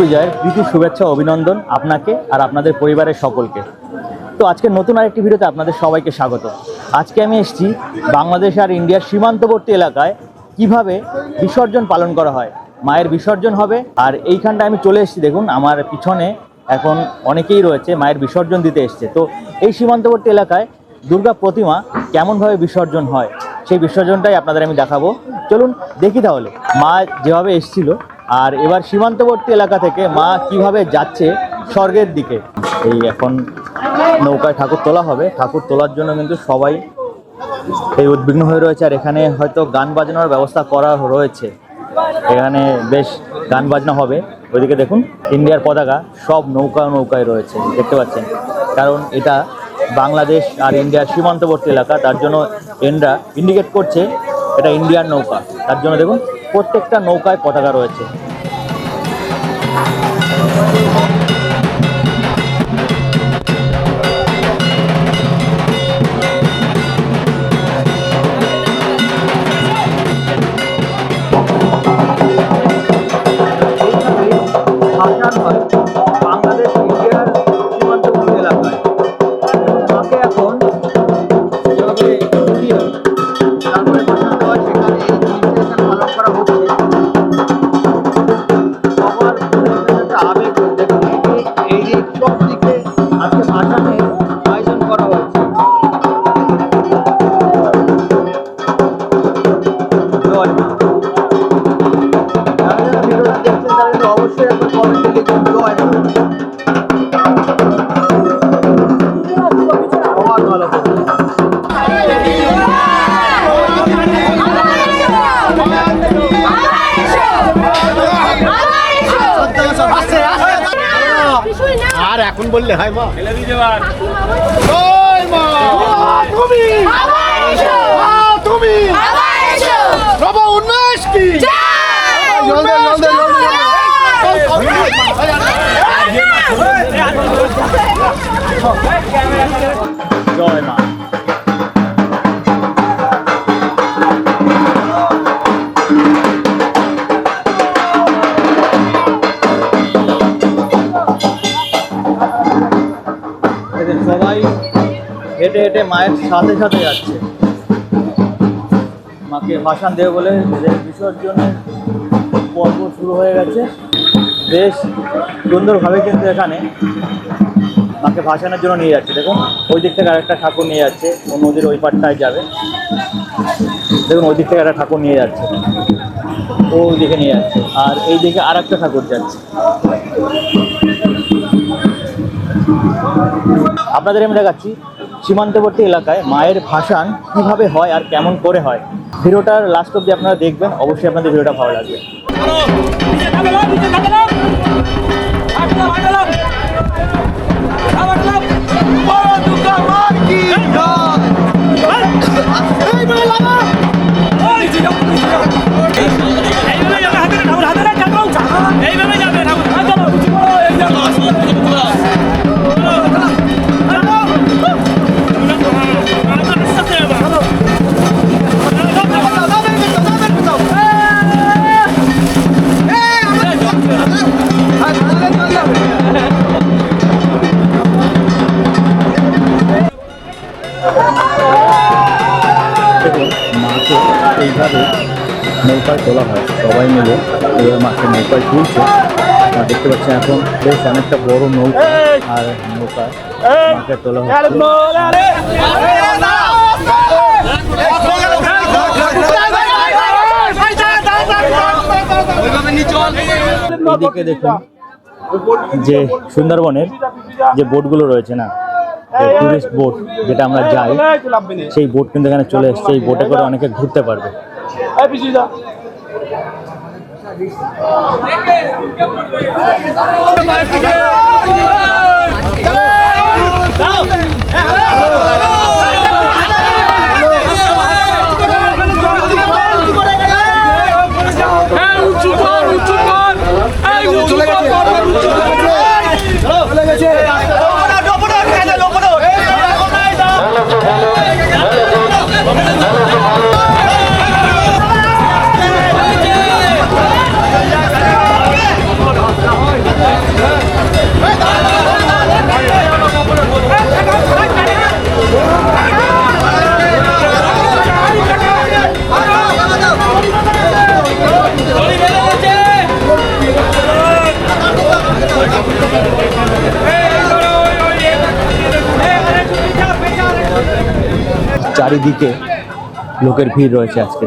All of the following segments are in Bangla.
বিজয়ের প্রীতি, শুভেচ্ছা, অভিনন্দন আপনাকে আর আপনাদের পরিবারের সকলকে। তো আজকে নতুন আরেকটি ভিডিওতে আপনাদের সবাইকে স্বাগত। আজকে আমি এসেছি বাংলাদেশ আর ইন্ডিয়ার সীমান্তবর্তী এলাকায় কীভাবে বিসর্জন পালন করা হয়, মায়ের বিসর্জন হবে, আর এইখানটা আমি চলে এসেছি। দেখুন, আমার পিছনে এখন অনেকেই রয়েছে মায়ের বিসর্জন দিতে এসছে। তো এই সীমান্তবর্তী এলাকায় দুর্গা প্রতিমা কেমনভাবে বিসর্জন হয়, সেই বিসর্জনটাই আপনাদের আমি দেখাবো। চলুন দেখি তাহলে, মা যেভাবে এসছিল আর এবার সীমান্তবর্তী এলাকা থেকে মা কীভাবে যাচ্ছে স্বর্গের দিকে? এই এখন নৌকায় ঠাকুর তোলা হবে। ঠাকুর তোলার জন্য কিন্তু সবাই এই উদ্বিগ্ন হয়ে রয়েছে। আর এখানে হয়তো গান বাজনার ব্যবস্থা করা রয়েছে। এখানে বেশ গান বাজনা হবে। ওইদিকে দেখুন, ইন্ডিয়ার পতাকা সব নৌকা নৌকায় রয়েছে। দেখতে পাচ্ছেন। কারণ এটা বাংলাদেশ আর ইন্ডিয়ার সীমান্তবর্তী এলাকা। তার জন্য এনরা ইন্ডিকেট করছে, এটা ইন্ডিয়ার নৌকা। তার জন্য দেখুন প্রত্যেকটা নৌকায় পতাকা রয়েছে। আর এখন বললে হয় মা। তুমি। তুমি। বাবা উন্মেষ কি? জয় মা। হেঁটে মায়ের সাথে সাথে যাচ্ছে। মাকে ভাসান দেবে বলে বিসর্জনের পর্ব শুরু হয়ে গেছে। বেশ সুন্দরভাবে কিন্তু এখানে মাকে ভাসানোর জন্য নিয়ে যাচ্ছে। দেখুন, ওই দিক থেকে আরেকটা ঠাকুর নিয়ে যাচ্ছে। ও নদীর ওই পারটায় যাবে। দেখুন, ওই দিক থেকে একটা ঠাকুর নিয়ে যাচ্ছে। ও দিকে নিয়ে যাচ্ছে। আর এই দিকে আর একটা ঠাকুর যাচ্ছে। আপনাদের আমি দেখাচ্ছি। সীমান্তবর্তী এলাকায় মায়ের ভাসান কীভাবে হয় আর কেমন করে হয়? ভিডিওটার লাস্ট অব্দি আপনারা দেখবেন অবশ্যই আপনাদের ভিডিওটা ভালো লাগবে। এইভাবে এইভাবে মাকে নৌকায় তুলছে আর দেখতে পাচ্ছেন এখন বেশ অনেকটা বড় নৌকা আর নৌকায় মাকে তোলা এদিকে দেখুন যে সুন্দরবনের যে বোটগুলো রয়েছে না টুরিস্ট বোট যেটা আমরা যাই সেই বোট কিন্তু এখানে চলে এসছে। এই বোটে করে অনেকে ঘুরতে পারবে। উঁচু চারিদিকে লোকের ভিড় রয়েছে আজকে।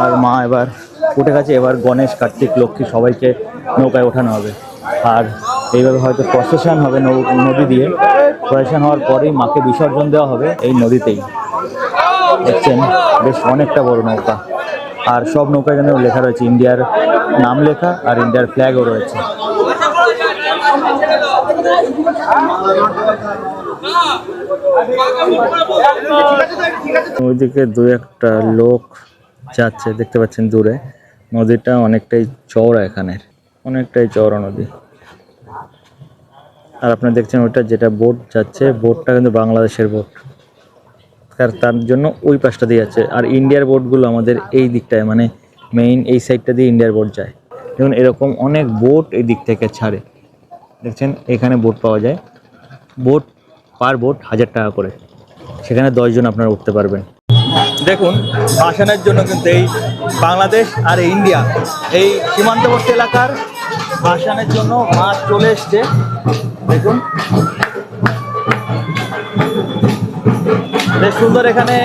আর মা এবার উঠে গেছে, এবার গণেশ, কার্তিক, লক্ষ্মী সবাইকে নৌকায় ওঠানো হবে। আর এইভাবে হয়তো প্রসেশন হবে নদী দিয়ে। প্রসেশন হওয়ার পরেই মাকে বিসর্জন দেওয়া হবে এই নদীতেই। দেখছেন, বেশ অনেকটা বড় নৌকা। আর সব নৌকায় যেন লেখা রয়েছে, ইন্ডিয়ার নাম লেখা আর ইন্ডিয়ার ফ্ল্যাগও রয়েছে। ওইদিকে দু একটা লোক যাচ্ছে, দেখতে পাচ্ছেন দূরে। নদীটা অনেকটাই চওড়া এখানের, অনেকটাই চওড়া নদী। আর আপনারা দেখছেন ওইটা যেটা বোট যাচ্ছে, বোটটা কিন্তু বাংলাদেশের বোট। তার তার জন্য ওই পাশটা দিয়ে যাচ্ছে। আর ইন্ডিয়ার বোটগুলো আমাদের এই দিকটায় মানে মেইন এই সাইডটা দিয়ে ইন্ডিয়ার বোট যায়। যেমন এরকম অনেক বোট এই দিক থেকে ছাড়ে। দেখছেন, এখানে বোট পাওয়া যায়। বোট পার বোট হাজার টাকা করে। সেখানে দশজন আপনারা উঠতে পারবেন। দেখুন, ভাসানের জন্য কিন্তু এই বাংলাদেশ আর ইন্ডিয়া এই সীমান্তবর্তী এলাকার ভাসানের জন্য মাছ চলে এসছে। দেখুন। বেশ সুন্দর এখানে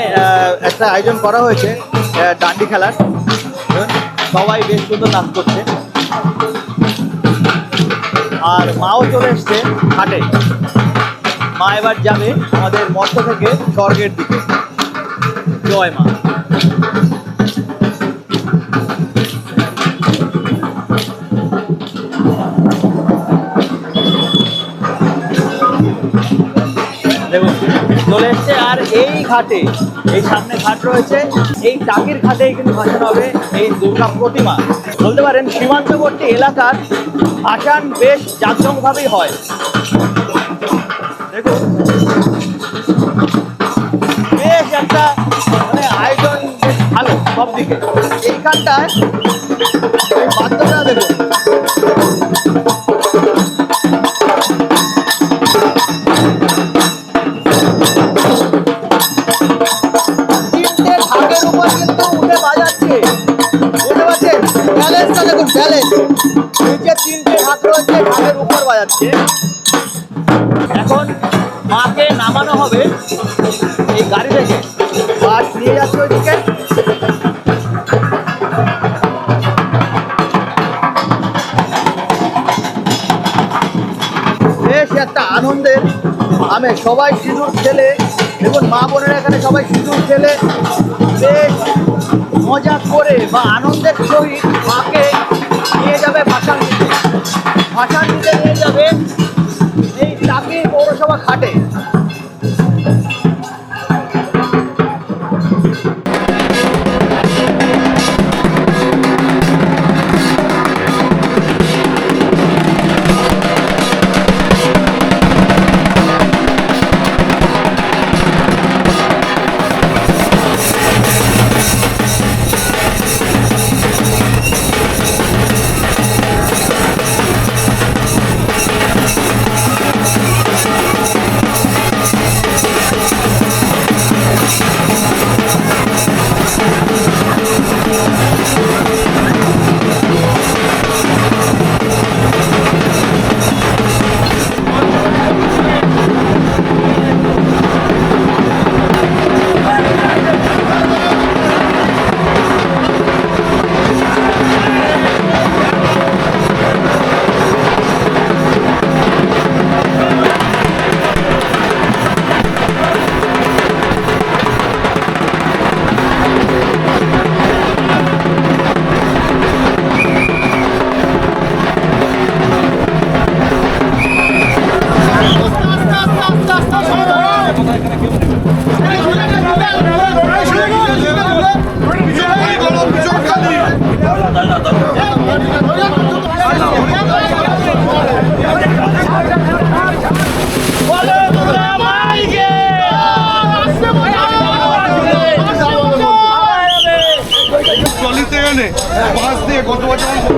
একটা আয়োজন করা হয়েছে ডান্ডি খেলার। সবাই বেশ সুন্দর নাচ করছে। আর মাও চলে এসছে হাটে। মা এবার যাবে আমাদের মর্ত থেকে স্বর্গের দিকে। জয় মা। দেখুন, চলে এসছে আর এই ঘাটে, এই সামনে ঘাট রয়েছে, এই টাকির ঘাটেই কিন্তু ভাসানো হবে, এই দুর্গা প্রতিমা। বলতে পারেন, সীমান্তবর্তী এলাকার আসান বেশ জাঁকজমকভাবেই হয়। দেখুন, বেশ একটা মানে আয়োজন ভালো সব দিকে এইখানটায় বাধ্যতা দেখুন বাজাচ্ছে এখন মাকে নামানো হবে এই গাড়ি থেকে। বাস নিয়ে যাচ্ছে ওইদিকে। বেশ একটা আনন্দের। আমি সবাই সিঁদুর খেলে দেখুন মা বোনেরা এখানে সবাই সিঁদুর খেলে। বেশ মজা করে বা আনন্দের সহিত মাকে নিয়ে যাবে ভাসান দিতে নিতে নিয়ে যাবে। এই টাকি পৌরসভা ঘাটে।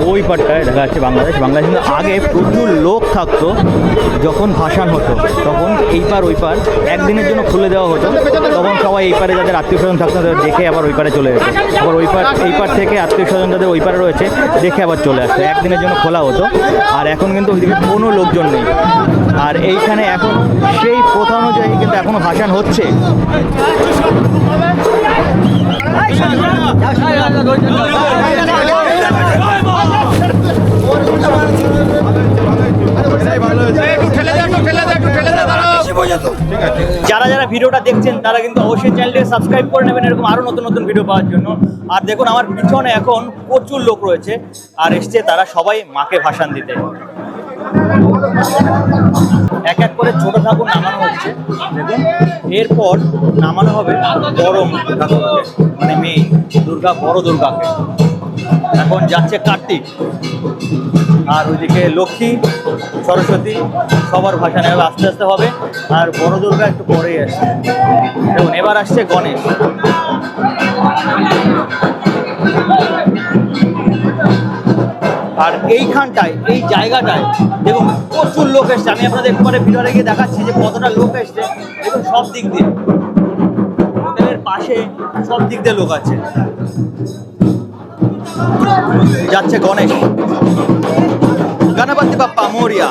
ওই পারটায় দেখা যাচ্ছে বাংলাদেশ বাংলাদেশ কিন্তু আগে প্রচুর লোক থাকতো যখন ভাসান হতো তখন এই পার ওই পার একদিনের জন্য খুলে দেওয়া হতো তখন সবাই এই পারে যাদের আত্মীয় স্বজন থাকতো তাদের দেখে আবার ওই পারে চলে যেত আবার ওই পার এই পার থেকে আত্মীয় স্বজন যাদের ওই পারে রয়েছে দেখে আবার চলে আসতো একদিনের জন্য খোলা হতো আর এখন কিন্তু ওইদিকে কোনো লোকজন নেই আর এইখানে এখন সেই প্রথা অনুযায়ী কিন্তু এখনও ভাসান হচ্ছে যারা যারা ভিডিওটা দেখছেন তারা কিন্তু অবশ্যই চ্যানেলটাকে সাবস্ক্রাইব করে নেবেন এরকম আরও নতুন নতুন ভিডিও পাওয়ার জন্য। আর দেখুন আমার পিছনে এখন প্রচুর লোক রয়েছে আর এসছে তারা সবাই মাকে ভাসান দিতে। এক এক করে ছোট ঠাকুর নামানো হচ্ছে দেখুন। এরপর নামানো হবে বড় ঠাকুরকে মানে মেয়ে দুর্গা বড় দুর্গাকে। এখন যাচ্ছে কার্তিক। আর ওইদিকে লক্ষ্মী, সরস্বতী, সবার ভাষা নেবে আস্তে আস্তে হবে। আর বড় দুর্গা একটু পরেই আসছে দেখুন, এবার আসছে গণেশ। আর এইখানটায়, এই জায়গাটায়, দেখুন, প্রচুর লোক এসছে। আমি আপনাদের একটু পরে ভিডিওতে গিয়ে দেখাচ্ছি যে কতটা লোক এসছে। দেখুন, সব দিক দিয়ে। হোটেলের পাশে সব দিক দিয়ে লোক আছে। যাচ্ছে গণেশ। গণপতি বাপ্পা, মোরিয়া।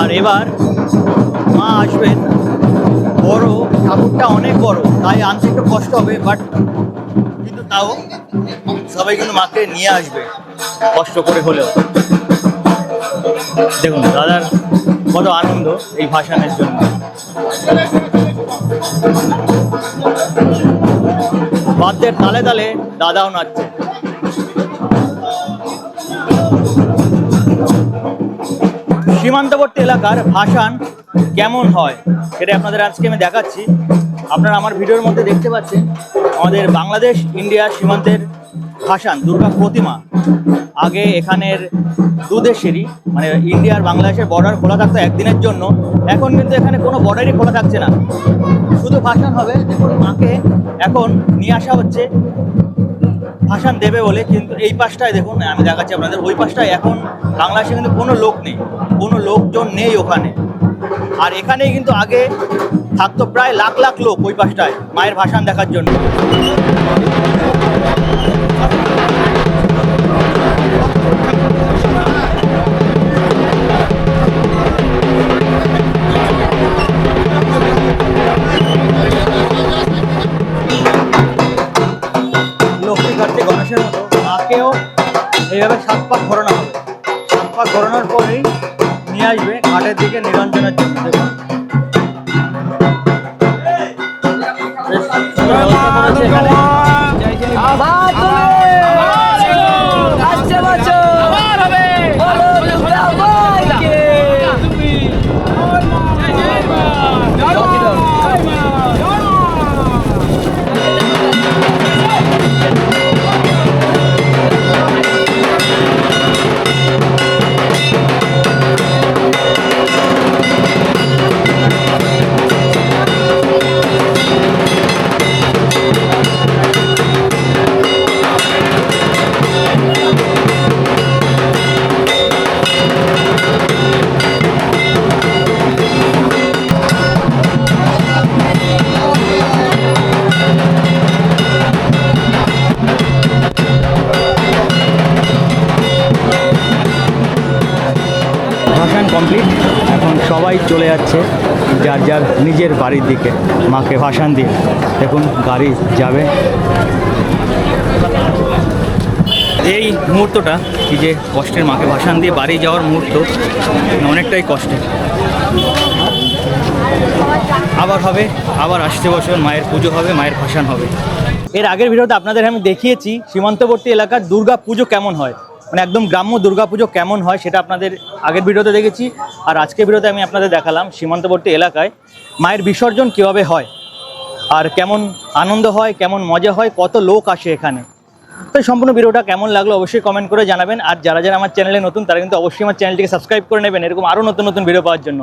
আর এবার মা আসবেন। বড়, ঠাকুরটা অনেক বড়, তাই আনতে একটু কষ্ট হবে বাট কিন্তু তাও সবাই কিন্তু মাকে নিয়ে আসবে, কষ্ট করে হলেও। দেখুন, দাদার কত আনন্দ এই ভাসানের জন্য। বাদ্যের তালে তালে দাদাও নাচছে। সীমান্তবর্তী এলাকার ভাসান কেমন হয়, সেটা আপনাদের আজকে আমি দেখাচ্ছি। আপনারা আমার ভিডিওর মধ্যে দেখতে পাচ্ছেন, আমাদের বাংলাদেশ, ইন্ডিয়া সীমান্তের ভাসান দুর্গা প্রতিমা। আগে এখানের দু দেশেরই মানে ইন্ডিয়া আর বাংলাদেশের বর্ডার খোলা থাকতো একদিনের জন্য। এখন কিন্তু এখানে কোনো বর্ডারই খোলা থাকছে না। শুধু ভাসান হবে দেখুন মাকে এখন নিয়ে আসা হচ্ছে। ভাসান দেবে বলে, কিন্তু এই পাশটায় দেখুন, আমি দেখাচ্ছি আপনাদের, ওই পাশটায় এখন বাংলাদেশে কিন্তু কোনো লোক নেই, কোনো লোকজন নেই ওখানে। আর এখানেই কিন্তু আগে থাকতো প্রায় লাখ লাখ লোক ওই পাশটায়, মায়ের ভাসান দেখার জন্য। নিজের বাড়ির দিকে, মাকে ভাসান দিয়ে। দেখুন, গাড়ি যাবে। এই মুহূর্তটা কি যে কষ্টের মাকে ভাসান দিয়ে বাড়ি যাওয়ার মুহূর্ত, অনেকটাই কষ্টের আবার হবে, আবার আসতে বছর, মায়ের পুজো হবে, মায়ের ভাসান হবে। এর আগের ভিডিওতে আপনাদের আমি দেখিয়েছি, সীমান্তবর্তী এলাকার দুর্গা পুজো কেমন হয়। মানে একদম গ্রাম্য দুর্গা পুজো কেমন হয়, সেটা আপনাদের আগের ভিডিওতে দেখেছি। আর আজকের ভিডিওতে আমি আপনাদের দেখালাম সীমান্তবর্তী এলাকায় মায়ের বিসর্জন কীভাবে হয়? আর কেমন আনন্দ হয়, কেমন মজা হয়, কত লোক আসে এখানে? তো সম্পূর্ণ ভিডিওটা কেমন লাগল অবশ্যই কমেন্ট করে জানাবেন। আর যারা যারা আমার চ্যানেলে নতুন, তারা কিন্তু অবশ্যই আমার চ্যানেলটিকে সাবস্ক্রাইব করে নেবেন। এরকম আরও নতুন নতুন ভিডিও পাওয়ার জন্য।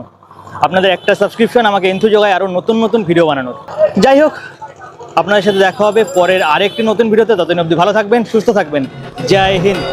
আপনাদের একটা সাবস্ক্রিপশন আমাকে এন্থু যোগায় আরও নতুন নতুন ভিডিও বানানোর। যাই হোক, আপনাদের সাথে দেখা হবে পরের আরেকটি নতুন ভিডিওতে ততদিন অবধি ভালো থাকবেন, সুস্থ থাকবেন। জয় হিন্দ।